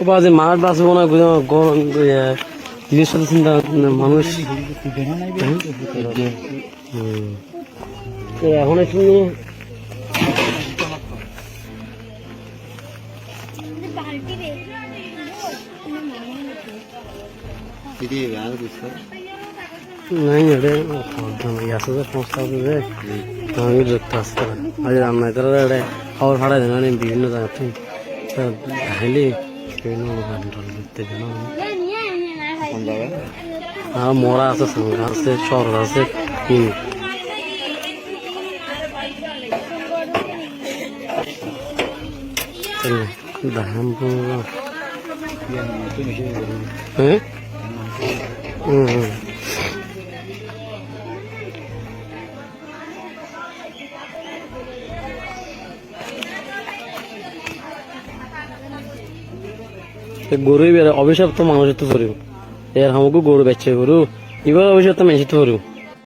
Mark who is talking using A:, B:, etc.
A: ও বাজে মাছ বাঁচব না গরম জিনিস সাথে চিন্তা মানুষ। এখন একটু, নাই ইয়াসে যে সমস্যা আছে যে, আমি দেখতে আসতে আজ রান্না করে খবর দেন বিভিন্ন জায়গাতে ঢাইলি দেন আর মরা আছে সংঘ আছে চর আছে দাম হ্যাঁ? হুম হুম। গরুই বেড়ে অভিশাপ তো মানুষের এর আমাকে গরু বেচছে গরু। এবার অভিশাপ তো মেশিতে